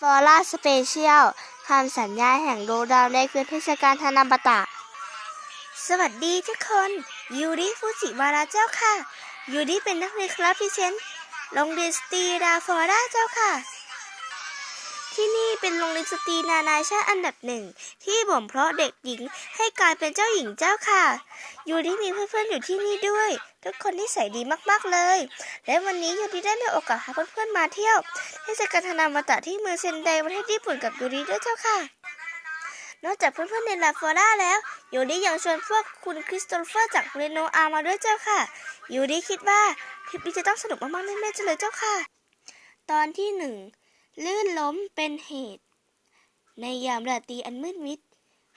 ฟอร่าสเปเชียลคำสัญญาแห่งดวงดาวในคืนเทศกาลธนาบตะ สวัสดีทุกคน ยูริฟูจิวาระเจ้าค่ะ ยูริเป็นนักเรียนคลาสพิเศษโรงเรียนสตีดาฟอร่าเจ้าค่ะ ที่นี่เป็นโรงเรียนสตรีนานาชาติอันดับหนึ่ง ที่บ่มเพาะเด็กหญิงให้กลายเป็นเจ้าหญิงเจ้าค่ะ ยูริมีเพื่อนๆอยู่ที่นี่ด้วย ทุกคนที่ใส่ดีมากๆเลย และวันนี้ยูริได้มีโอกาสพาเพื่อนๆมาเที่ยวเทศกาลธนามาตะที่เมืองเซนไดประเทศญี่ปุ่นกับยูริด้วยเจ้าค่ะ นอกจากเพื่อนๆในลาฟอร่าแล้วยูริยังชวนพวกคุณคริสโตเฟอร์จากเรโนอามาด้วยเจ้าค่ะยูริคิดว่าทริปนี้จะต้องสนุกมากๆแน่ๆเลยเจ้าค่ะ ตอนที่หนึ่ง ลื่นล้มเป็นเหตุ ในยามราตรีอันมืดมิด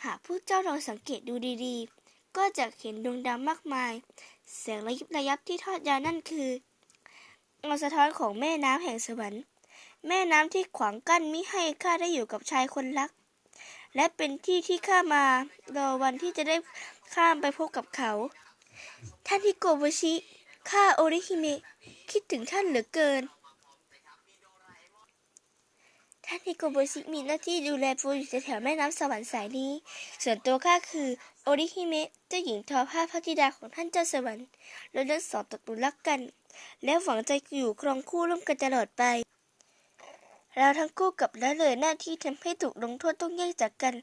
หากผู้เจ้าลองสังเกตดูดีๆ ก็จะเห็นดวงดาวมากมาย แสงระยิบระยับที่ทอดยาวนั่นคือเงาสะท้อนของแม่น้ำแห่งสวรรค์ แม่น้ำที่ขวางกั้นมิให้ข้าได้อยู่กับชายคนรัก และเป็นที่ที่ข้ามารอวันที่จะได้ข้ามไปพบกับเขา ท่านฮิโกบุชิข้าโอริฮิเมะคิดถึงท่านเหลือเกิน ท่านฮิโกบุชิมีหน้าที่ดูแลปูอยู่แถวแม่น้ำสวรรค์สายนี้ ส่วนตัวข้าคือ โอริฮิเมะเจ้าหญิงทอผ้าพระธิดาของท่านเจ้าสวรรค์เราทั้งสองตกหลุมรักกัน และหวังจะอยู่ครองคู่ร่วมกันตลอดไป เราทั้งคู่กับละเลยหน้าที่ทำให้ถูกลงโทษต้องแยกจากกัน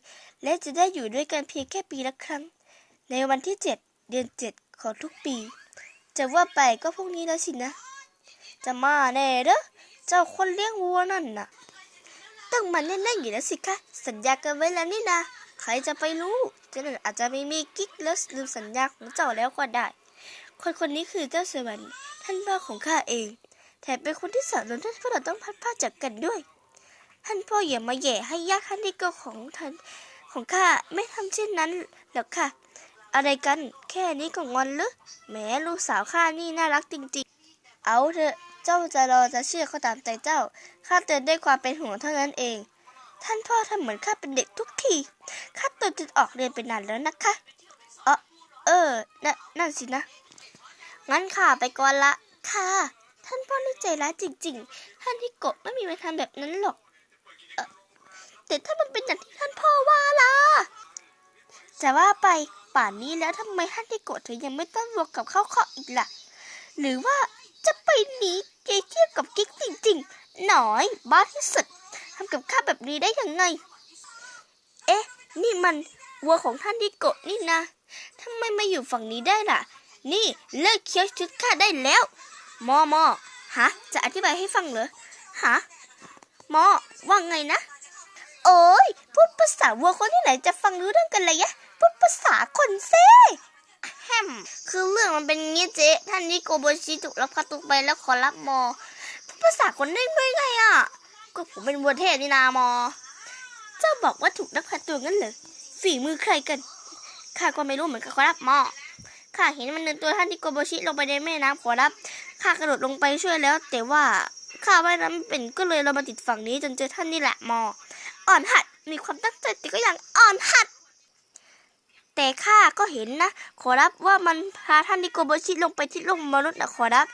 และจะได้อยู่ด้วยกันเพียงแค่ปีละครั้ง ในวันที่เจ็ดเดือนเจ็ดของทุกปี จะว่าไปก็พวกนี้แล้วสินะ จะมาแน่เด้อเจ้าคนเลี้ยงวัวนั่นน่ะ ต้องมาแน่ๆอยู่แล้วสิคะสัญญากันไว้แล้วนี่นะใครจะไปรู้เจ้าหน้าอาจจะไม่มีกิ๊กแล้วลืมสัญญาของเจ้าแล้วก็ได้ คนคนนี้คือเจ้าสวรรค์ท่านพ่อของข้าเอง แถมเป็นคนที่สอนเราให้พวกเราต้องพัดพลาจากกันด้วย ท่านพ่ออย่ามาแย่ให้ยากท่านที่ก็ของท่านของข้าไม่ทำเช่นนั้นหรอกค่ะ อะไรกันแค่นี้ก็งอนหรือแหมลูกสาวข้านี่น่ารักจริงๆ เอาเถอะ เจ้าจะรอจะเชื่อก็ตามใจเจ้า ข้าเตือนด้วยความเป็นห่วงเท่านั้นเอง ท่านพ่อทำเหมือนข้าเป็นเด็กทุกที ข้าเตือนจนออกเรียนไปนานแล้วนะคะเออเออนนั่นสินะ งั้นข้าไปก่อนละค่ะ ท่านพ่อนี่ใจร้ายจริง ๆ ท่านที่โกะไม่มีวันทำแบบนั้นหรอกเอ่อแต่ถ้ามันเป็นอย่างที่ท่านพ่อว่าล่ะจะว่าไปป่านนี้แล้วทำไมท่านที่โกะถึงยังไม่ต้อนรวกับเข้าเคาะอีกล่ะ หรือว่า จะไปหนีเกเที่ยวกับกิ๊กจริงๆ หน่อยบ้าที่สุดทำกับข้าแบบนี้ได้ยังไง เอ๊ะ นี่มันวัวของท่านที่โกะนี่นะทำไมมาอยู่ฝั่งนี้ได้ล่ะ นี่เลิกเคี้ยวชุดข้าได้แล้ว มอมอฮะ จะอธิบายให้ฟังเหรอ ฮะ มอ ว่าไงนะ โอ้ยพูดภาษาวัวคนที่ไหนจะฟังรู้เรื่องกันเลยยะ พูดภาษาคนเซ่ ฮมคือเรื่องมันเป็นงี้เจ๊ท่านนิโกโบชิถูกรับพาตัวไปแล้วขอรับมอพูดภาษาคนได้ด้วยไงอะก็ผมเป็นวัวเทพนี่นามอ เจ้าบอกว่าถูกนักพาตัวงั้นเหรอฝีมือใครกันข้าก็ไม่รู้เหมือนกันขอรับมอข้าเห็นมันเดินตัวท่านนิโกโบชิลงไปในแม่น้ำขอรับข้ากระโดดลงไปช่วยแล้ว แต่ว่าข้าว่ายน้ำไม่เป็นก็เลยเรามาติดฝั่งนี้จนเจอท่านนี่แหละมอ อ่อนหัดมีความตั้งใจแต่ก็ยังอ่อนหัด แต่ข้าก็เห็นนะ ขอรับว่ามันพาท่านนิโกโบชิลงไปที่โลกมนุษย์นะขอรับ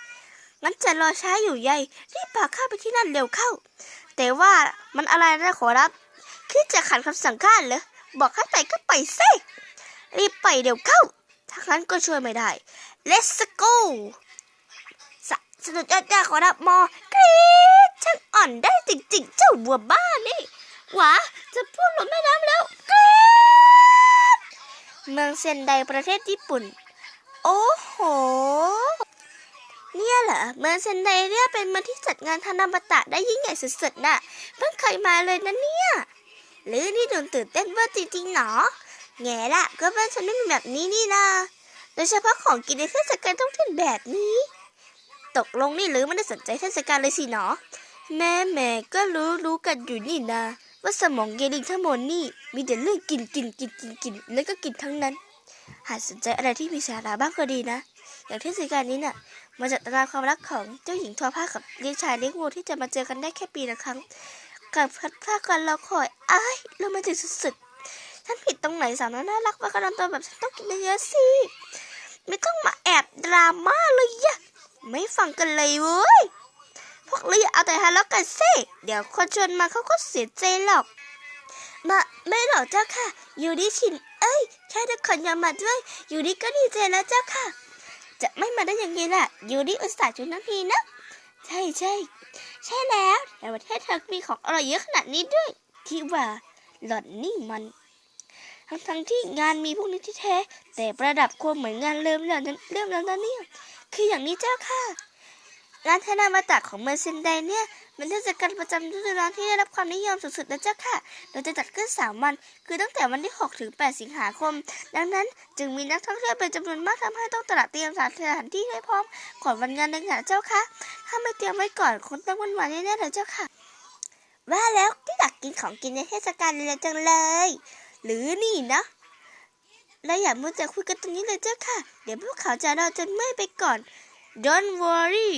งั้นจะรอช้าอยู่ใหญ่รีบพาข้าไปที่นั่นเร็วเข้า แต่ว่ามันอะไรนะขอรับ คิดจะขัดคำสั่งข้าเหรอ บอกให้ไปก็ไปสิรีบไปเร็วเข้าถ้างั้นก็ช่วยไม่ได้ Let's go สสนุกจ้าจ้าขอรับมอกรี๊ดช่างอ่อนได้จริงๆ เจ้าบัวบ้านี่หวาจะพูดลงแม่น้ำแล้ว เมืองเซนไดประเทศญี่ปุ่น โอ้โห เนี่ยเหรอ เมืองเซนไดเนี่ยเป็นเมืองที่จัดงานธนาบัตะได้ยิ่งใหญ่สุดๆน่ะ เพิ่งเคยมาเลยนะเนี่ย หรือนี่โดนตื่นเต้นเว่าจริงๆหนอแง่ละก็บ้านฉันไม่มีแบบนี้นี่นาโดยเฉพาะของกินในเทศกาลท้องถิ่นแบบนี้ ตกลงนี่หรือไม่ได้สนใจเทศกาลเลยสิหนอ แม่แม่ก็รู้รู้กันอยู่นี่นา ว่าสมองเยลิงทั้งหมดนี่มีแต่เรื่องกินกินกินกินกินแล้วก็กินทั้งนั้น หากสนใจอะไรที่มีสาระบ้างก็ดีนะ อย่างเทศกาลนี้น่ะ มาจากตำนานความรักของเจ้าหญิงทอผ้ากับเลี้ยงชายเลี้ยงวัวที่จะมาเจอกันได้แค่ปีละครั้งการพัดพรากกันเราคอยอ้ายเรามาถึงสุดๆฉันผิดตรงไหนสาวน,น่ารักมากระดำตัวแบบฉันต้องกินเยอะๆสิไม่ต้องมาแอบดราม่าเลยยะไม่ฟังกันเลยเว้ย พวกเราอยเอาแต่ทะเลาะกันสิเดี๋ยวคนชวนมาเขาก็เสียใจหรอก มาไม่หรอกเจ้าค่ะ อยู่ดีชิน เอ้ยแค่ทุกคนยอมมาด้วย อยู่ดีก็ดีใจแล้วเจ้าค่ะ จะไม่มาได้ยังไงล่ะ อยู่ดีอุตส่าห์ชวนทั้งทีนะ ใช่ใช่ใช่แล้วแต่ประเทศเธอมีของอร่อยเยอะขนาดนี้ด้วย ที่ว่าหล่อนนี่มัน ทั้งทั้งที่งานมีพวกนี้ที่แท้ แต่ประดับความเหมือนงานเริ่มแล้วนั้นเริ่มแล้วนะเนี่ยคืออย่างนี้เจ้าค่ะ งานเทนามาตะของเมอร์เซนไดเนี่ยมันเทศกาลประจำฤดูร้อนที่ได้รับความนิยมสุดๆนะเจ้าค่ะเราจะจัดขึ้น3วัน คือตั้งแต่วันที่ 6 ถึง 8 สิงหาคม ดังนั้นจึงมีนักท่องเที่ยวเป็นจำนวนมากทำให้ต้องตระเตรียมสถานที่ให้พร้อมก่อนวันงานในงานเจ้าค่ะ ถ้าไม่เตรียมไว้ก่อนคงต้องวุ่นวายแน่ๆเลยเจ้าค่ะ ว่าแล้วก็อยากกินของกินในเทศกาลเลยจังเลย หรือนี่นะเราอย่ามัวแต่คุยกันตรงนี้เลยเจ้าค่ะ เดี๋ยวพวกเขาจะรอจนเมื่อยไปก่อน Don't worry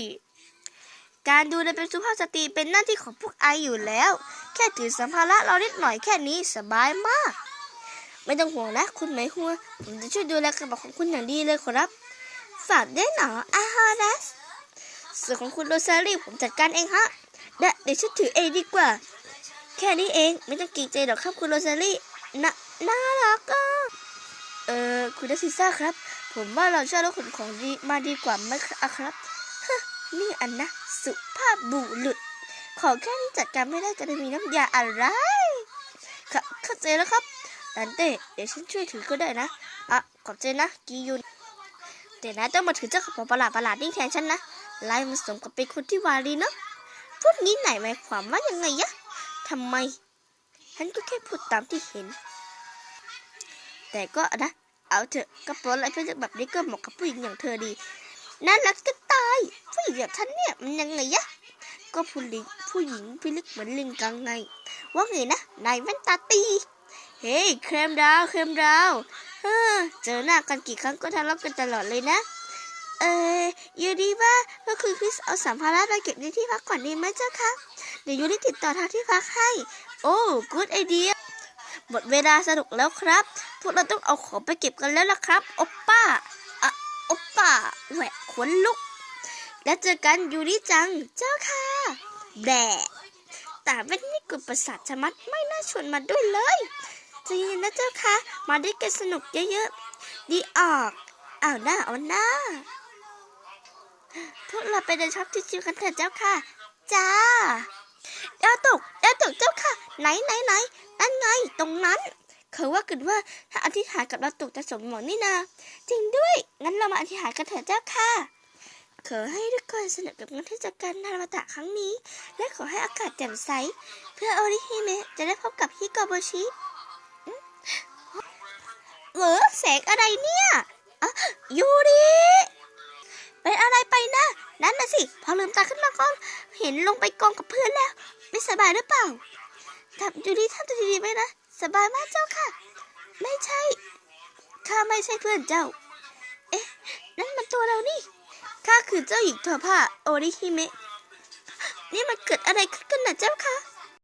การดูแลเป็นสุภาพสตรีเป็นหน้าที่ของพวกไออยู่แล้ว แค่ถือสัมภาระเรานิดหน่อยแค่นี้สบายมาก ไม่ต้องห่วงนะคุณไหมหัวผมจะช่วยดูแลกระเป๋าของคุณอย่างดีเลยขอรับ ฝากด้วยหนออาฮารัสส่วนของคุณโรซารี่ผมจัดการเองฮะเดยวเดี๋ยวฉันถือเองดีกว่า แค่นี้เองไม่ต้องเกรงใจหรอกครับคุณโรซารี่น่าน่ารักอะเออคุณดัซซิซ่าครับ ผมว่าเราเช่ารถขนของดีมาดีกว่าไหมครับ นี่อันนะ สุภาพบุรุษ ขอแค่นี้จัดการไม่ได้จะได้มีน้ำยาอะไรค่ะเข้าใจแล้วครับดันเต้เดี๋ยวฉันช่วยถือก็ได้นะ อะ ขอบใจนะ กียุนแต่นายต้องมาถือเจ้ากระเป๋าประหลาดประหลาดๆนี่แทนฉันนะลายมันสมกับเป็นคนที่วารีเนาะพูดงี้ไหนหมายความว่ายังไงยะทำไม ฉันก็แค่พูดตามที่เห็น แต่ก็นะ เอาเถอะกระเป๋าลายเป็นแบบนี้ก็เหมาะกับผู้หญิงอย่างเธอดี น่ารักจะตาย ผู้หญิงแบบฉันเนี่ยมันยังไงยะ ก็ผู้หญิงผู้หญิงพิลึกเหมือนลิงกังไง ว่าไงนะ นายแว่นตาตี เฮ้ยเครมดาวเครมดาวเฮ้อเจอหน้ากันกี่ครั้งก็ทะเลาะกันตลอดเลยนะ เออยูดีว่าก็คือคริสเอาสัมภาระไปเก็บในที่พักก่อนดีไหมเจ้าคะ เดี๋ยวยูดีติดต่อทางที่พักให้ โอ้กูดไอเดียหมดเวลาสนุกแล้วครับ พวกเราต้องเอาของไปเก็บกันแล้วล่ะครับ โอปป้าอะโอปป้าแหวกข นลุก แล้วเจอกันยูริจัง เจ้าค่ะแดะแต่เว้นนี่กุประสาทชะมัดไม่น่าชวนมาด้วยเลยจเย็นนะเจ้าค่ะ มาด้วยกันสนุกเยอะๆ ดีออก เอาหน้าเอาหน้าพวกเราไปเดินช็อปชิวๆกันเถอะเจ้าค่ะ จ้าดาวตกดาวตกเจ้าค่ะ ไหนไหนไหนนั่นไง ตรงนั้น เขาว่ากันว่าถ้าอธิษฐานกับดาวตกจะสมหวังนี่นา จริงด้วย งั้นเรามาอธิษฐานกันเถอะเจ้าค่ะ ขอให้ทุกคนสนุกกับงานเทศกาลนาราตะครั้งนี้ และขอให้อากาศแจ่มใส เพื่อโอริฮิเมะจะได้พบกับฮิโกโบชิเหรอแสงอะไรเนี่ยอะยูริเป็นอะไรไปนะ นั่นน่ะสิ พอลืมตาขึ้นมาก็เห็นลงไปกองกับเพื่อนแล้ว ไม่สบายหรือเปล่าทำยูริทำตัวดีๆไหมนะ สบายมากเจ้าค่ะ ไม่ใช่ข้าไม่ใช่เพื่อนเจ้า เอ๊ะ นั่นมันตัวเรานี่ข้าคือเจ้าหญิงทอผ้าโอริฮิเมะ นี่มันเกิดอะไรขึ้นกันนะเจ้าคะ